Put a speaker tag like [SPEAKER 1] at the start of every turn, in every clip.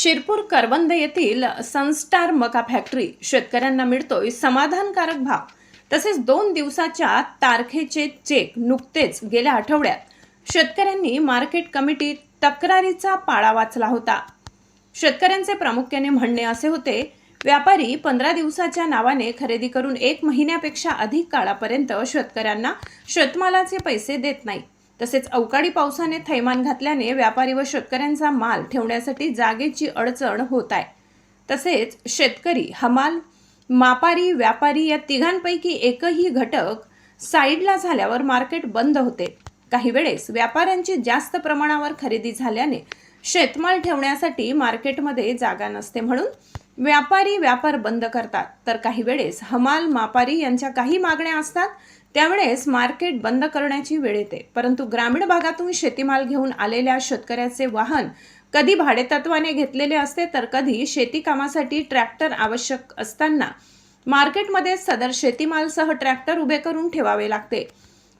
[SPEAKER 1] शिरपूर करवंद येथील सनस्टार मका फॅक्टरी शेतकऱ्यांना मिळतोय समाधानकारक भाव. तसेच दोन दिवसाच्या तारखेचे चेक नुकतेच गेल्या आठवड्यात. शेतकऱ्यांनी मार्केट कमिटीत तक्रारीचा पाळा वाचला होता. शेतकऱ्यांचे प्रामुख्याने म्हणणे असे होते व्यापारी पंधरा दिवसाच्या नावाने खरेदी करून एक महिन्यापेक्षा अधिक काळापर्यंत शेतकऱ्यांना शेतमालाचे पैसे देत नाही तसेच अवकाळी पावसाने थैमान घातल्याने व्यापारी व शेतकऱ्यांचा माल ठेवण्यासाठी जागेची अडचण होत आहे. तसेच शेतकरी हमाल मापारी व्यापारी या तिघांपैकी एकही घटक साईडला झाल्यावर मार्केट बंद होते. काही वेळेस व्यापाऱ्यांची जास्त प्रमाणावर खरेदी झाल्याने शेतमाल ठेवण्यासाठी मार्केटमध्ये जागा नसते म्हणून व्यापारी व्यापार बंद करतात. तर काही वेळेस हमाल मापारी यांच्या काही मागण्या असतात त्यावेळेस मार्केट बंद करण्याची वेळ येते. परंतु ग्रामीण भागातून शेतीमाल घेऊन आलेल्या शेतकऱ्याचे वाहन कधी भाडेतत्वाने घेतलेले असते तर कधी शेती कामासाठी ट्रॅक्टर आवश्यक असताना मार्केटमध्ये सदर शेतीमालसह ट्रॅक्टर उभे करून ठेवावे लागते.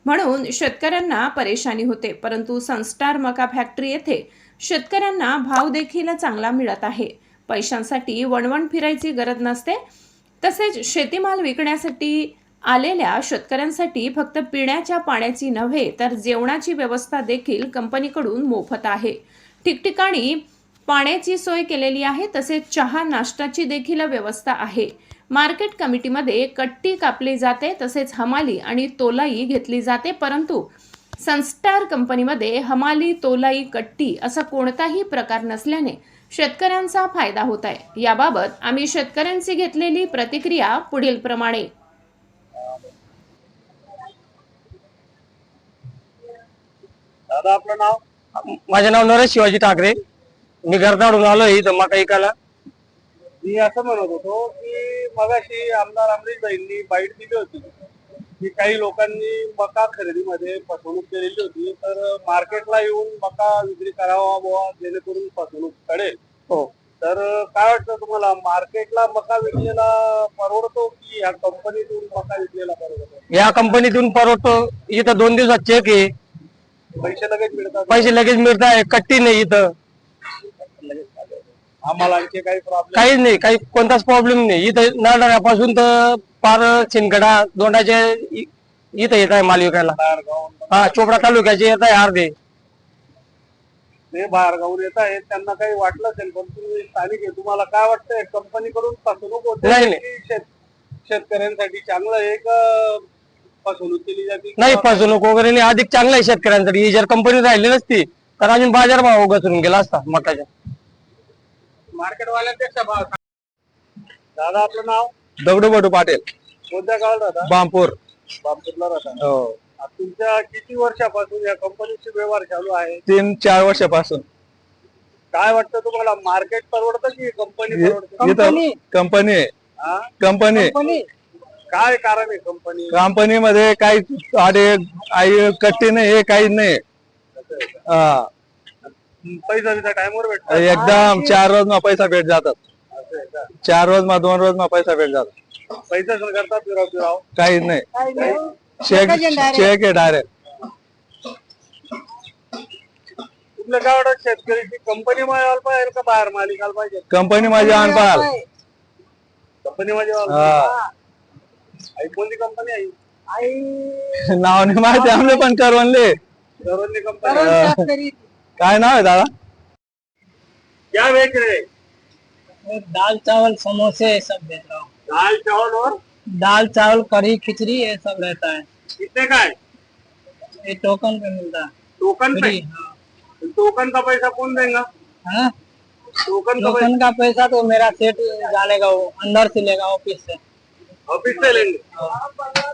[SPEAKER 1] म्हणून शेतकऱ्यांना परेशानी होते परंतु सनस्टार मका फॅक्टरी येथे शेतकऱ्यांना भाव देखील चांगला मिळत आहे. पैशांसाठी वणवण फिरायची गरज नसते तसेच शेतीमाल विकण्यासाठी आलेल्या शेतकऱ्यांसाठी फक्त पिण्याच्या पाण्याची नव्हे तर जेवणाची व्यवस्था देखील कंपनीकडून मोफत आहे. ठिकठिकाणी पाण्याची सोय केलेली आहे तसेच चहा नाश्ताची देखील व्यवस्था आहे. मार्केट कमिटीमध्ये कट्टी कापली जाते तसेच हमाली आणि तोलाई घेतली जाते परंतु सनस्टार कंपनीमध्ये हमाली तोलाई कट्टी असा कोणताही प्रकार नसल्याने शेतकऱ्यांचा फायदा होत आहे. याबाबत आम्ही शेतकऱ्यांची घेतलेली प्रतिक्रिया पुढील
[SPEAKER 2] दादा आपलं नाव?
[SPEAKER 3] माझे नाव नरेश शिवाजी ठाकरे. मी घरदाडून आलोय इथं मका ऐकायला
[SPEAKER 2] मी असं म्हणत होतो की मगाशी आमदार अमरीश भाईंनी बाईट दिली होती. की काही लोकांनी मका खरेदीमध्ये फसवणूक केलेली होती. तर मार्केटला येऊन मका विक्री करावा बुवा जेणेकरून फसवणूक कळेल
[SPEAKER 3] हो.
[SPEAKER 2] तर काय वाटतं तुम्हाला मार्केटला मका विकलेला परवडतो की ह्या कंपनीतून मका विकलेला परवडतो?
[SPEAKER 3] या कंपनीतून परवडतो. इथं दोन दिवसात चेक आहे.
[SPEAKER 2] पैसे लगेच मिळतात?
[SPEAKER 3] पैसे लगेच मिळत आहे कट्टी नाही इथं.
[SPEAKER 2] आम्हाला आणखी काही प्रॉब्लेम
[SPEAKER 3] काहीच नाही काही कोणताच प्रॉब्लेम नाही. इथं नळणाऱ्यापासून तर पार शिंदगडा दोंडाचे इ- इथं येत आहे माल विकायला. हा चोपडा तालुक्याचे येत आहे अर्धे.
[SPEAKER 2] ते बाहेर गावून येत आहेत त्यांना काही वाटलं असेल पण तुम्ही स्थानिक आहे तुम्हाला काय वाटतंय? कंपनीकडून फसवणूक होते
[SPEAKER 3] नाही, नाही.
[SPEAKER 2] की शेत- शेतकऱ्यांसाठी चांगलं एक फसवणूक केली जाते
[SPEAKER 3] नाही फसवणूक वगैरे नाही. अधिक चांगलं आहे शेतकऱ्यांसाठी. ही जर कंपनी राहिली नसती तर अजून बाजार भाव घसरून गेला असता मकाच्या.
[SPEAKER 2] मार्केटवाल्यांपेक्षा भाव दादा आपलं नाव?
[SPEAKER 3] दगडू बडू पाटील.
[SPEAKER 2] कोणत्या गावात राहता?
[SPEAKER 3] बांपूर
[SPEAKER 2] बापपूरला राहता.
[SPEAKER 3] हो.
[SPEAKER 2] तुमच्या किती वर्षापासून या कंपनीचे व्यवहार चालू आहे?
[SPEAKER 3] तीन चार वर्षापासून.
[SPEAKER 2] काय वाटतं तुम्हाला? मार्केट परवडतं की कंपनी परवडते?
[SPEAKER 3] कंपनी आहे
[SPEAKER 2] हा?
[SPEAKER 3] कंपनी
[SPEAKER 2] काय कारण आहे कंपनी
[SPEAKER 3] कंपनीमध्ये काही अरे आई कट्टी नाही हे काही नाही. हा.
[SPEAKER 2] पैसा बिसा टाइमवर भेटतो?
[SPEAKER 3] एकदम चार रोज मा पैसा भेट जातात.
[SPEAKER 2] असं आहे का?
[SPEAKER 3] चार रोज मा दोन रोज मा पैसा भेट जातात.
[SPEAKER 2] पैसा सण करता फिराव फिराव
[SPEAKER 3] काहीच नाही. चेक चेक आहे डायरेक्ट
[SPEAKER 2] तुमच्या गावात शेतकऱ्याची कंपनी माल पाहिजे का बाहेर माल विकायला पाहिजे?
[SPEAKER 3] कंपनी माझी आणपाल
[SPEAKER 2] कंपनी माझी
[SPEAKER 3] हा.
[SPEAKER 2] आई कोणती कंपनी आहे
[SPEAKER 3] नाव नाही माहिती आमले पण करवनले
[SPEAKER 2] सर्वांनी कंपनी
[SPEAKER 3] काय नाव आहे दादा?
[SPEAKER 2] क्या बेच रहे
[SPEAKER 4] दाल चावल समोसे ये सब देता हूँ।
[SPEAKER 2] दाल चावल और?
[SPEAKER 4] दाल चावल कढ़ी खिचड़ी ये सब रहता है।
[SPEAKER 2] कितने का है?
[SPEAKER 4] ये टोकन पे मिलता है।
[SPEAKER 2] टोकन पे?
[SPEAKER 4] हाँ।
[SPEAKER 2] टोकन का पैसा कौन देगा?
[SPEAKER 4] हाँ?
[SPEAKER 2] टोकन का पैसा
[SPEAKER 4] टोकन का पैसा तो मेरा सेठ डालेगा वो अंदर से लेगा ऑफ़िस से।
[SPEAKER 2] ऑफिस से लेंगे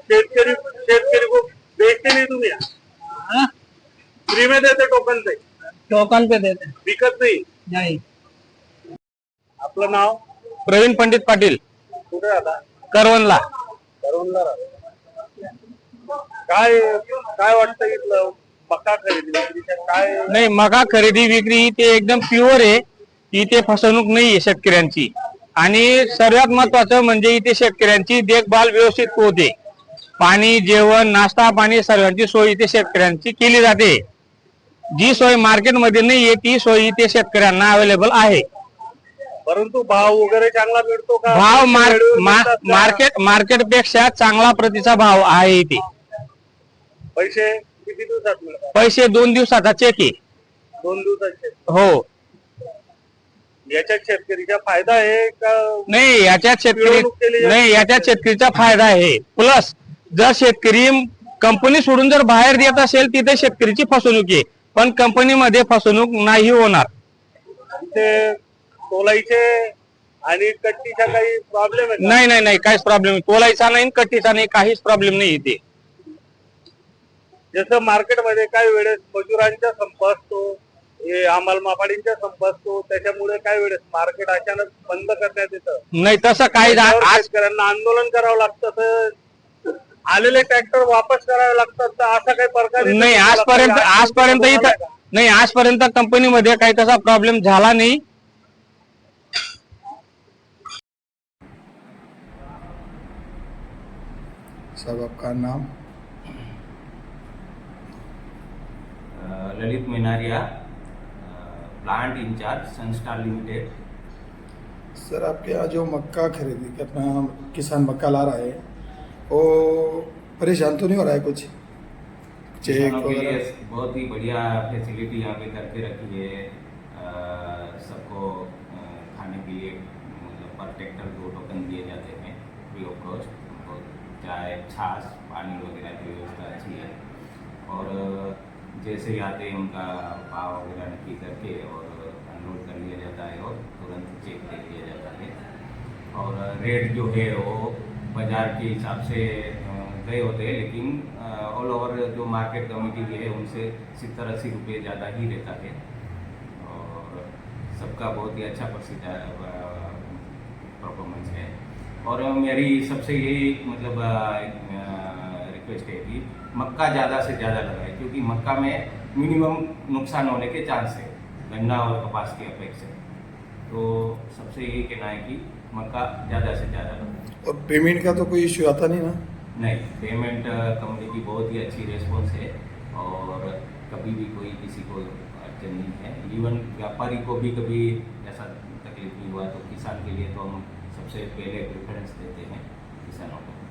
[SPEAKER 2] शेतकरी शेतकरी को बेचते नहीं तुम यहाँ
[SPEAKER 4] हाँ?
[SPEAKER 2] फ्री में देते टोकन से
[SPEAKER 4] टोकन पे देते. हैं
[SPEAKER 2] विकत नाही.
[SPEAKER 4] नहीं.
[SPEAKER 2] आपलं नाव?
[SPEAKER 3] प्रवीण पंडित पाटील.
[SPEAKER 2] कुठे राहता?
[SPEAKER 3] करवनला
[SPEAKER 2] राहता. काय काय वाटतं इथलं मका खरेदी विक्रीच्या? काय?
[SPEAKER 3] नाही मका खरेदी विक्री ते एकदम प्युअर आहे. इथे फसवणूक नाही आहे शेतकऱ्यांची. आणि सर्वात महत्वाचं म्हणजे इथे शेतकऱ्यांची देखभाल व्यवस्थित होते. पाणी जेवण नाश्ता पाणी सर्वांची सोय इथे शेतकऱ्यांची केली जाते. जी सोय मार्केटमध्ये नाहीये ती सोय इथे शेतकऱ्यांना अवेलेबल आहे.
[SPEAKER 2] परंतु भाव वगैरे चांगला मिळतो का?
[SPEAKER 3] भाव मार-
[SPEAKER 2] वेळेवर
[SPEAKER 3] मा-
[SPEAKER 2] मिळतात का?
[SPEAKER 3] मार्केट मार्केटपेक्षा चांगला प्रतीचा भाव आहे इथे.
[SPEAKER 2] पैसे किती दिवसात मिळतात?
[SPEAKER 3] पैसे दोन दिवसाचा चेक आहे.
[SPEAKER 2] दोन दिवसाचे.
[SPEAKER 3] हो.
[SPEAKER 2] याच्यात शेतकरीचा फायदा आहे का?
[SPEAKER 3] नाही याच्यात शेतकरी. नाही याच्यात शेतकरीचा फायदा आहे. प्लस जर शेतकरी कंपनी सोडून जर बाहेर देत असेल तिथे शेतकरीची फसवणूक आहे. पण कंपनीमध्ये फसवणूक नाही होणार.
[SPEAKER 2] ते तोलाईचे आणि कट्टीचा काही प्रॉब्लेम?
[SPEAKER 3] नाही नाही नाही काहीच प्रॉब्लेम तोलायचा नाही कट्टीचा नाही काहीच प्रॉब्लेम नाही इथे.
[SPEAKER 2] जसं मार्केटमध्ये काही वेळेस मजुरांचा संप असतो. हे अंमल मापाडींचा संप असतो त्याच्यामुळे काही वेळेस मार्केट अचानक बंद करण्यात येतं.
[SPEAKER 3] नाही तसं काही जा-
[SPEAKER 2] त्याच्यावर
[SPEAKER 3] आज
[SPEAKER 2] शेतकऱ्यांना आंदोलन करावं लागतं तर आलेले ट्रॅक्टर वापस करावे लागतात तर असा काही प्रकार
[SPEAKER 3] नाही आजपर्यंत आजपर्यंत इथं नाही आजपर्यंत कंपनीमध्ये काही तसा प्रॉब्लेम झाला नाही.
[SPEAKER 5] आपका नाम?
[SPEAKER 6] अ, Lalit Minaria. Plant incharge Sanstar limited.
[SPEAKER 5] Sir आपके यहाँ जो मक्का खरीदी के अपना किसान मक्का ला रहा है वो परेशान तो नहीं हो रहा है कुछ? चेक
[SPEAKER 6] बहुत ही बढ़िया फैसिलिटी यहाँ पे करके रखी है। सबको खाने के लिए मतलब पर ट्रैक्टर दो टोकन दिए जाते हैं फ्री ऑफ़ कॉस्ट चाय छाछ पानी वगैरह की व्यवस्था अच्छी है। और जैसे ही आते हैं उनका भाव वगैरह नक्की करके और अनलोड कर लिया जाता है और तुरंत चेक दे दिया जाता है। और रेट जो है वो बाज़ार के हिसाब से गए होते हैं, लेकिन ऑल ओवर जो मार्केट कमेटी भी है, उनसे सत्तर अस्सी रुपये ज़्यादा ही रहता है। और सबका बहुत ही अच्छा प्रसिद्ध परफॉर्मेंस है। और मेरी सबसे यही मतलब रिक्वेस्ट है कि मक्का ज़्यादा से ज़्यादा लगाए क्योंकि मक्का में मिनिमम नुकसान होने के चांस है गन्ना और कपास की अपेक्षा तो सबसे यही कहना है कि मक्का ज़्यादा से ज़्यादा लगाए।
[SPEAKER 5] और पेमेंट का तो कोई इश्यू आता नहीं ना?
[SPEAKER 6] नहीं पेमेंट कंपनी की बहुत ही अच्छी रेस्पॉन्स है और कभी भी कोई किसी को अड़चन नहीं है। इवन व्यापारी को भी कभी ऐसा तकलीफ़ नहीं हुआ तो किसान के लिए तो हम सबसे पहले प्रेफरेंस देते हैं किसानों को।